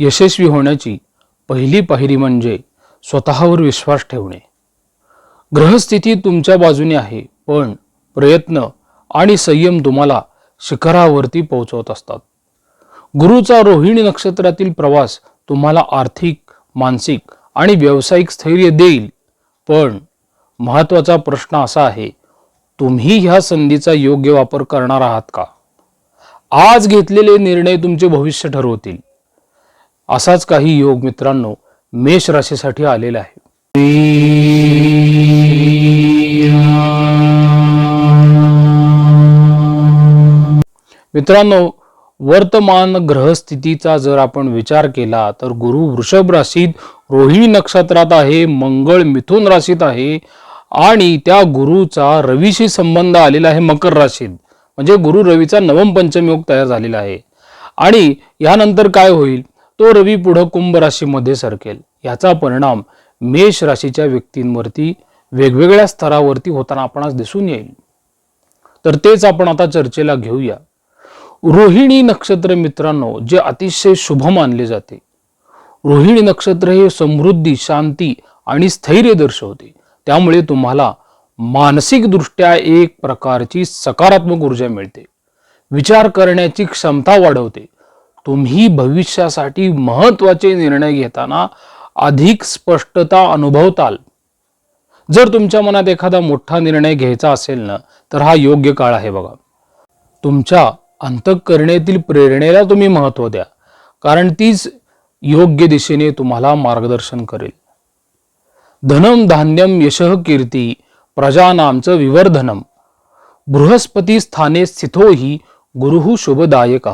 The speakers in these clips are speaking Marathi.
यशस्वी होण्याची पहिली पायरी म्हणजे स्वतःवर विश्वास ठेवणे. ग्रहस्थिती तुमच्या बाजूने आहे पण प्रयत्न आणि संयम तुम्हाला शिखरावरती पोहोचवत असतात. गुरुचा रोहिणी नक्षत्रातील प्रवास तुम्हाला आर्थिक मानसिक आणि व्यावसायिक स्थैर्य देईल. पण महत्त्वाचा प्रश्न असा आहे तुम्ही ह्या संधीचा योग्य वापर करणार आहात का? आज घेतलेले निर्णय तुमचे भविष्य ठरवतील. असाच काही योग मित्रांनो मेष राशीसाठी आलेला आहे. मित्रांनो वर्तमान ग्रहस्थितीचा जर आपण विचार केला तर गुरु वृषभ राशीत रोहिणी नक्षत्रात आहे मंगळ मिथुन राशीत आहे आणि त्या गुरुचा रवीशी संबंध आलेला आहे मकर राशीत. म्हणजे गुरु रवीचा नवम पंचम योग तयार झालेला आहे. आणि यानंतर काय होईल? तो रवी पुढं कुंभ राशीमध्ये सरकेल. याचा परिणाम मेष राशीच्या व्यक्तींवरती वेगवेगळ्या स्तरावरती होताना आपणास दिसून येईल. तर तेच आपण आता चर्चेला घेऊया. रोहिणी नक्षत्र मित्रांनो जे अतिशय शुभ मानले जाते. रोहिणी नक्षत्र हे समृद्धी शांती आणि स्थैर्य दर्शवते. त्यामुळे तुम्हाला मानसिकदृष्ट्या एक प्रकारची सकारात्मक ऊर्जा मिळते. विचार करण्याची क्षमता वाढवते. तुम्ही भविष्यासाठी महत्त्वाचे निर्णय घेताना अधिक स्पष्टता अनुभवताल. जर तुमच्या मनात एखादा मोठा निर्णय घ्यायचा असेल ना तर हा योग्य काळ आहे बघा. तुमच्या अंतकरणेतील प्रेरणेला तुम्ही महत्त्व द्या कारण तीच योग्य दिशेने तुम्हाला मार्गदर्शन करेल. धनम धान्यम यशः कीर्ती प्रजानामचं विवर्धनम. बृहस्पती स्थाने स्थितो ही गुरुहू शुभदायक.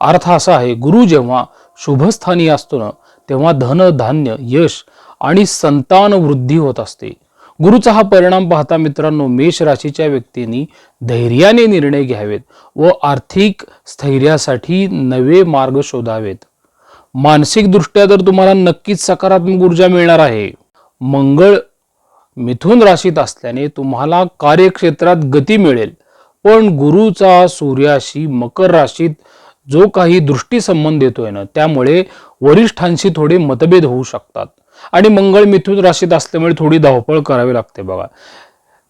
अर्थ असा आहे गुरु जेव्हा शुभस्थानी असतो ना तेव्हा धन धान्य यश आणि संतान वृद्धी होत असते. गुरुचा हा परिणाम पाहता मित्रांनो मेष राशीच्या व्यक्तींनी धैर्याने निर्णय घ्यावेत व आर्थिक स्थैर्यासाठी नवे मार्ग शोधावेत. मानसिकदृष्ट्या तर तुम्हाला नक्कीच सकारात्मक ऊर्जा मिळणार आहे. मंगळ मिथुन राशीत असल्याने तुम्हाला कार्यक्षेत्रात गती मिळेल. पण गुरुचा सूर्याशी मकर राशीत जो काही दृष्टी संबंध येतोय ना त्यामुळे वरिष्ठांशी थोडे मतभेद होऊ शकतात. आणि मंगळ मिथुन राशीत असल्यामुळे थोडी धावपळ करावी लागते बघा.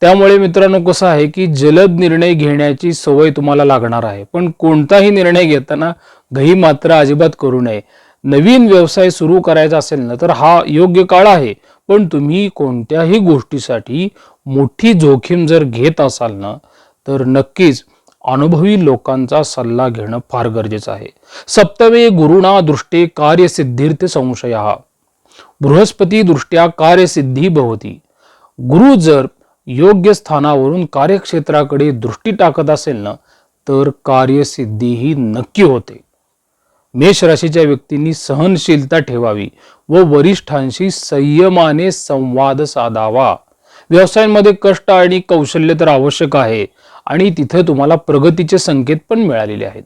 त्यामुळे मित्रांनो कसं आहे की जलद निर्णय घेण्याची सवय तुम्हाला लागणार आहे. पण कोणताही निर्णय घेताना घाई मात्र अजिबात करू नये. नवीन व्यवसाय सुरू करायचा असेल ना तर हा योग्य काळ आहे. पण तुम्ही कोणत्याही गोष्टीसाठी मोठी जोखीम जर घेत असाल ना तर नक्कीच अनुभवी लोकांचा सल्ला घेणं फार गरजेचं आहे. सप्तमे गुरुणा दृष्टे कार्यसिद्धीर्थ संशय. बृहस्पती दृष्ट्या कार्यसिद्धी भवती. गुरु जर योग्य स्थानावरून कार्यक्षेत्राकडे दृष्टी टाकत असेल ना तर कार्यसिद्धी ही नक्की होते. मेष राशीच्या व्यक्तींनी सहनशीलता ठेवावी व वरिष्ठांशी संयमाने संवाद साधावा. व्यवसायांमध्ये कष्ट आणि कौशल्य तर आवश्यक आहे आणि तिथे तुम्हाला प्रगतीचे संकेत पण मिळालेले आहेत.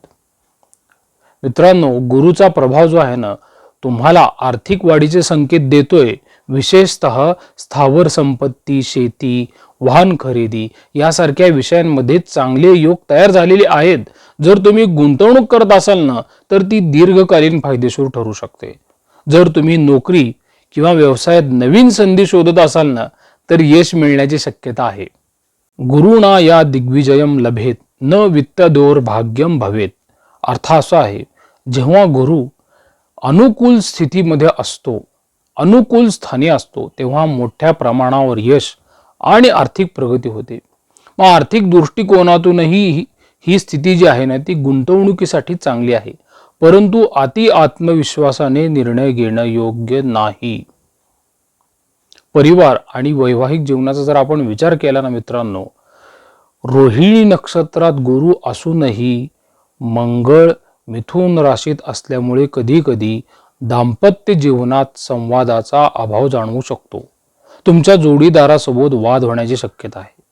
मित्रांनो गुरुचा प्रभाव जो आहे ना तुम्हाला आर्थिक वाढीचे संकेत देतोय. विशेषतः स्थावर संपत्ती शेती वाहन खरेदी यासारख्या विषयांमध्ये चांगले योग तयार झालेले आहेत. जर तुम्ही गुंतवणूक करत असाल ना तर ती दीर्घकालीन फायदेशीर ठरू शकते. जर तुम्ही नोकरी किंवा व्यवसायात नवीन संधी शोधत असाल ना तर यश मिळण्याची शक्यता आहे. गुरुणा या दिग्विजयम लभेत न वित्तदोर भाग्यम भवेत. अर्थ असा आहे जेव्हा गुरु अनुकूल स्थितीमध्ये असतो अनुकूल स्थानी असतो तेव्हा मोठ्या प्रमाणावर यश आणि आर्थिक प्रगती होते. मग आर्थिक दृष्टिकोनातूनही ही- ही स्थिती जी आहे ना ती गुंतवणुकीसाठी चांगली आहे. परंतु अति आत्मविश्वासाने निर्णय घेणं योग्य नाही. परिवार आणि वैवाहिक जीवनाचा जर आपण विचार केला ना मित्रांनो रोहिणी नक्षत्रात गुरु असूनही मंगळ मिथुन राशीत असल्यामुळे कधी कधी दाम्पत्य जीवनात संवादाचा अभाव जाणवू शकतो. तुमच्या जोडीदारासोबत वाद होण्याची शक्यता आहे.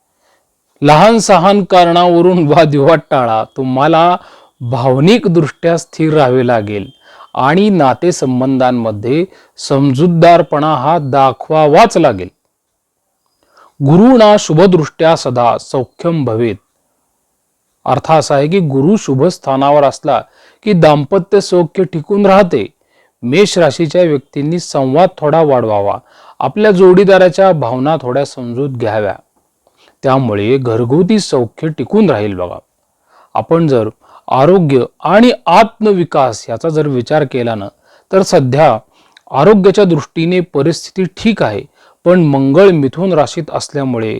लहान सहान कारणावरून वादविवाद टाळा. तुम्हाला भावनिक दृष्ट्या स्थिर राहावे लागेल. आणि नातेसंबंधांमध्ये समजूतदारपणा हा दाखवावाच लागेल. गुरुना शुभदृष्ट्या सदा सौख्यम भवेत. अर्थ असा आहे की गुरु शुभ स्थानावर असला की दाम्पत्य सौख्य टिकून राहते. मेष राशीच्या व्यक्तींनी संवाद थोडा वाढवावा. आपल्या जोडीदाराच्या भावना थोड्या समजूत घ्याव्या. त्यामुळे घरगुती सौख्य टिकून राहील बघा. आपण जर आरोग्य आणि आत्मविकास याचा जर विचार केला ना तर सध्या आरोग्याच्या दृष्टीने परिस्थिती ठीक आहे पण मंगळ मिथुन राशीत असल्यामुळे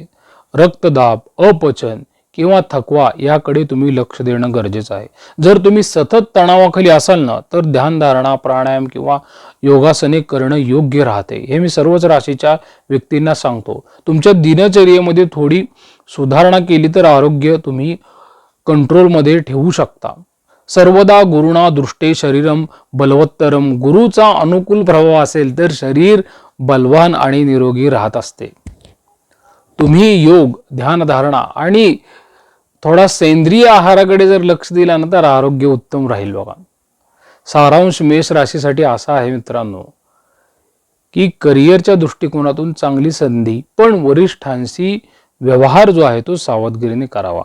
रक्तदाब अपचन किंवा थकवा याकडे तुम्ही लक्ष देणं गरजेचं आहे. जर तुम्ही सतत तणावाखाली असाल ना तर ध्यानधारणा प्राणायाम किंवा योगासने करणं योग्य राहते. हे मी सर्वच राशीच्या व्यक्तींना सांगतो. तुमच्या दिनचर्येमध्ये थोडी सुधारणा केली तर आरोग्य तुम्ही कंट्रोलमध्ये ठेवू शकता. सर्वदा गुरुणा दृष्टे शरीरम बलवत्तरम गुरुचा अनुकूल प्रभाव असेल तर शरीर बलवान आणि निरोगी राहत असते. तुम्ही योग ध्यानधारणा आणि थोडा सेंद्रिय आहाराकडे जर लक्ष दिला ना तर आरोग्य उत्तम राहील बघा. सारांश मेष राशीसाठी असा आहे मित्रांनो की करिअरच्या दृष्टिकोनातून चांगली संधी पण वरिष्ठांशी व्यवहार जो आहे तो सावधगिरीने करावा.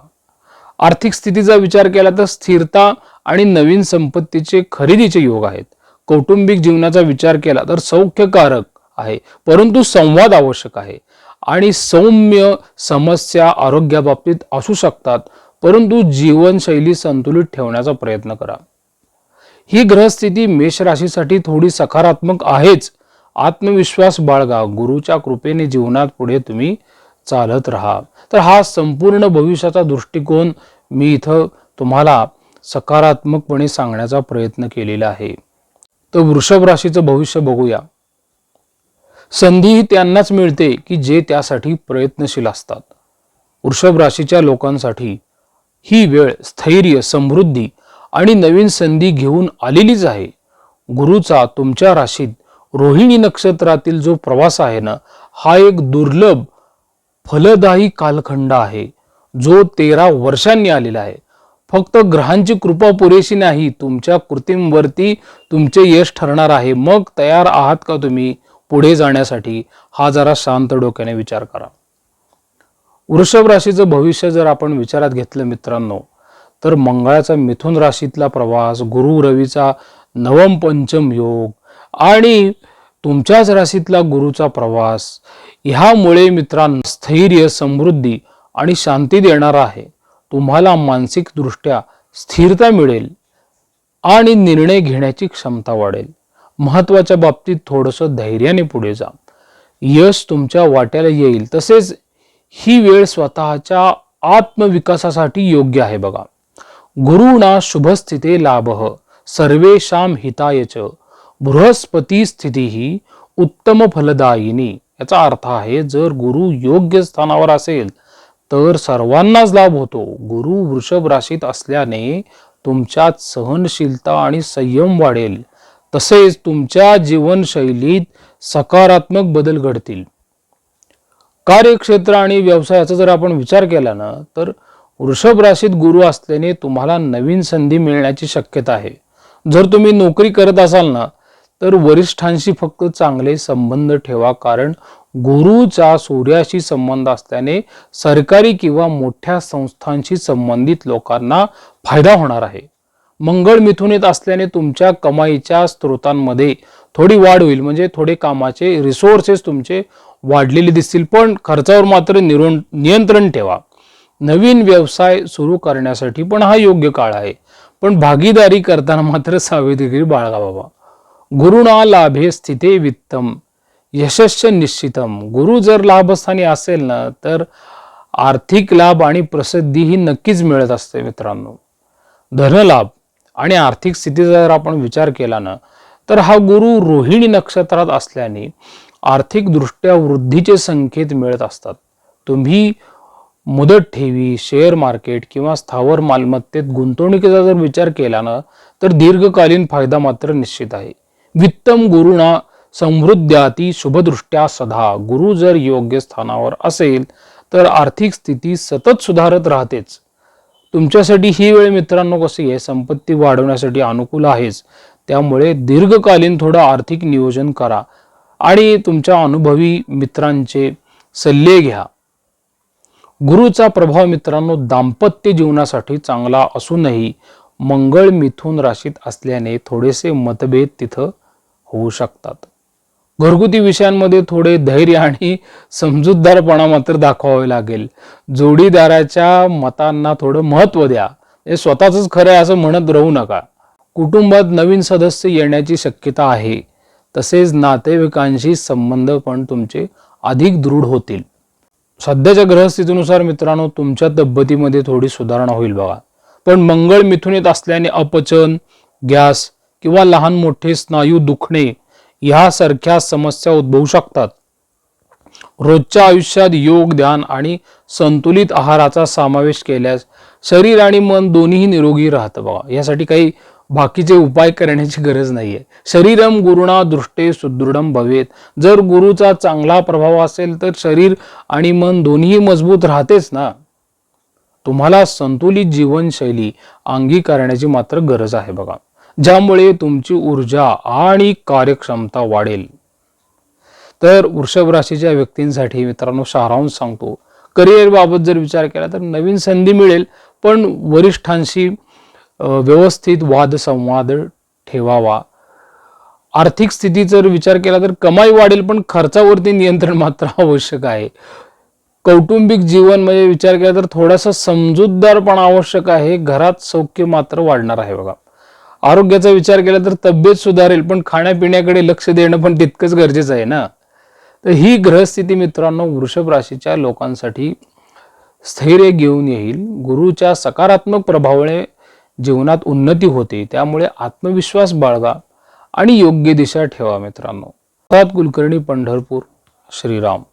आर्थिक स्थितीचा विचार केला तर स्थिरता आणि नवीन संपत्तीचे खरेदीचे योग आहेत. कौटुंबिक जीवनाचा विचार केला तर सौख्यकारक आहे. परंतु संवाद आवश्यक आहे. आणि सौम्य समस्या आरोग्याबाबतीत असू शकतात. परंतु जीवनशैली संतुलित ठेवण्याचा प्रयत्न करा. ही ग्रहस्थिती मेष राशीसाठी थोडी सकारात्मक आहेच. आत्मविश्वास बाळगा. गुरुच्या कृपेने जीवनात पुढे तुम्ही चालत राहा. तर हा संपूर्ण भविष्याचा दृष्टिकोन मी इथं तुम्हाला सकारात्मकपणे सांगण्याचा प्रयत्न केलेला आहे. तर वृषभ राशीचं भविष्य बघूया. संधी ही त्यांनाच मिळते की जे त्यासाठी प्रयत्नशील असतात. वृषभ राशीच्या लोकांसाठी ही वेळ स्थैर्य समृद्धी आणि नवीन संधी घेऊन आलेलीच आहे. गुरुचा तुमच्या राशीत रोहिणी नक्षत्रातील जो प्रवास आहे ना हा एक दुर्लभ फलदायी कालखंड आहे जो तेरा वर्षांनी आलेला आहे. फक्त ग्रहांची कृपा पुरेशी नाही तुमच्या कृतींवरती तुमचे यश ठरणार आहे. मग तयार आहात का तुम्ही पुढे जाण्यासाठी? हा जरा शांत डोक्याने विचार करा. वृषभ राशीचं भविष्य जर आपण विचारात घेतलं मित्रांनो तर मंगळाचा मिथुन राशीतला प्रवास गुरु रवीचा नवम पंचम योग आणि तुमच्याच राशीतला गुरुचा प्रवास ह्यामुळे मित्रांनो स्थैर्य समृद्धी आणि शांती देणार आहे. तुम्हाला मानसिकदृष्ट्या स्थिरता मिळेल आणि निर्णय घेण्याची क्षमता वाढेल. महत्त्वाच्या बाबतीत थोडंसं धैर्याने पुढे जा. यश तुमच्या वाट्याला येईल. तसेच ही वेळ स्वतःच्या आत्मविकासासाठी योग्य आहे बघा. गुरुणा शुभस्थिते लाभ सर्वेशाम हितायच बृहस्पती स्थिती ही उत्तम फलदायिनी. याचा अर्थ आहे जर गुरु योग्य स्थानावर असेल तर सर्वांनाच लाभ होतो. गुरु वृषभ राशीत असल्याने तुमच्यात सहनशीलता आणि संयम वाढेल. तसेच तुमच्या जीवनशैलीत सकारात्मक बदल घडतील. कार्यक्षेत्र आणि व्यवसायाचा जर आपण विचार केला ना तर वृषभ राशीत गुरु असल्याने तुम्हाला नवीन संधी मिळण्याची शक्यता आहे. जर तुम्ही नोकरी करत असाल ना तर वरिष्ठांशी फक्त चांगले संबंध ठेवा कारण गुरुचा सूर्याशी संबंध असल्याने सरकारी किंवा मोठ्या संस्थांशी संबंधित लोकांना फायदा होणार आहे. मंगळ मिथुनीत असल्याने तुमच्या कमाईच्या स्रोतांमध्ये थोडी वाढ होईल. म्हणजे थोडे कामाचे रिसोर्सेस तुमचे वाढलेले दिसतील. पण खर्चावर मात्र निरोन नियंत्रण ठेवा. नवीन व्यवसाय सुरू करण्यासाठी पण हा योग्य काळ आहे. पण भागीदारी करताना मात्र सावधगिरी बाळगा बाबा गुरुणा लाभे स्थिते वित्तम. यशस्व निश्चितम. गुरु जर लाभस्थानी असेल ना तर आर्थिक लाभ आणि प्रसिद्धी ही नक्कीच मिळत असते मित्रांनो. धनलाभ आणि आर्थिक स्थितीचा जर आपण विचार केला ना तर हा गुरु रोहिणी नक्षत्रात असल्याने आर्थिकदृष्ट्या वृद्धीचे संकेत मिळत असतात. तुम्ही मुदत ठेवी शेअर मार्केट किंवा स्थावर मालमत्तेत गुंतवणुकीचा जर विचार केला ना तर दीर्घकालीन फायदा मात्र निश्चित आहे. वित्तम गुरुना समृद्ध्याती शुभदृष्ट्या सदा. गुरु जर योग्य स्थानावर असेल तर आर्थिक स्थिती सतत सुधारत राहतेच. तुमच्यासाठी ही वेळ मित्रांनो कशी आहे? संपत्ती वाढवण्यासाठी अनुकूल आहेच. त्यामुळे दीर्घकालीन थोडं आर्थिक नियोजन करा आणि तुमच्या अनुभवी मित्रांचे सल्ले घ्या. गुरुचा प्रभाव मित्रांनो दाम्पत्य जीवनासाठी चांगला असूनही मंगळ मिथून राशीत असल्याने थोडेसे मतभेद तिथं होऊ शकतात. घरगुती विषयांमध्ये थोडे धैर्य आणि समजूतदारपणा मात्र दाखवावे लागेल. जोडीदाराच्या मतांना थोडं महत्त्व द्या. हे स्वतःच खरं आहे असं म्हणत राहू नका. कुटुंबात नवीन सदस्य येण्याची शक्यता आहे. तसेच नातेवाईकांशी संबंध पण तुमचे अधिक दृढ होतील. सध्याच्या ग्रहस्थितीनुसार मित्रांनो तुमच्या तब्येतीमध्ये थोडी सुधारणा होईल बघा. पण मंगळ मिथुनीत असल्याने अपचन गॅस किंवा लहान मोठे स्नायू दुखणे यासारख्या समस्या उद्भवू शकतात. रोजच्या आयुष्यात योग ध्यान आणि संतुलित आहाराचा समावेश केल्यास शरीर आणि मन दोन्हीही निरोगी राहतं बघा. यासाठी काही बाकीचे उपाय करण्याची गरज नाहीये. शरीरम गुरुणा दृष्टे सुदृढम भवेत. जर गुरुचा चांगला प्रभाव असेल तर शरीर आणि मन दोन्ही मजबूत राहतेच ना? तुम्हाला संतुलित जीवनशैली अंगीकारण्याची मात्र गरज आहे बघा. ज्यामुळे तुमची ऊर्जा आणि कार्यक्षमता वाढेल. तर वृषभ राशीच्या व्यक्तींसाठी मित्रांनो सारांश सांगतो. करिअरबाबत जर विचार केला तर नवीन संधी मिळेल पण वरिष्ठांशी व्यवस्थित वादसंवाद ठेवावा. आर्थिक स्थिती जर विचार केला तर कमाई वाढेल पण खर्चावरती नियंत्रण मात्र आवश्यक आहे. कौटुंबिक जीवन म्हणजे विचार केला तर थोडासा समजूतदारपणा आवश्यक आहे. घरात सौख्य मात्र वाढणार आहे बघा. आरोग्याचा विचार केला तर तब्येत सुधारेल पण खाण्यापिण्याकडे लक्ष देणं पण तितकंच गरजेचं आहे ना? तर ही ग्रहस्थिती मित्रांनो वृषभ राशीच्या लोकांसाठी स्थैर्य घेऊन येईल. गुरुच्या सकारात्मक प्रभावाने जीवनात उन्नती होते त्यामुळे आत्मविश्वास बाळगा आणि योग्य दिशा ठेवा मित्रांनो. कुलकर्णी पंढरपूर श्रीराम.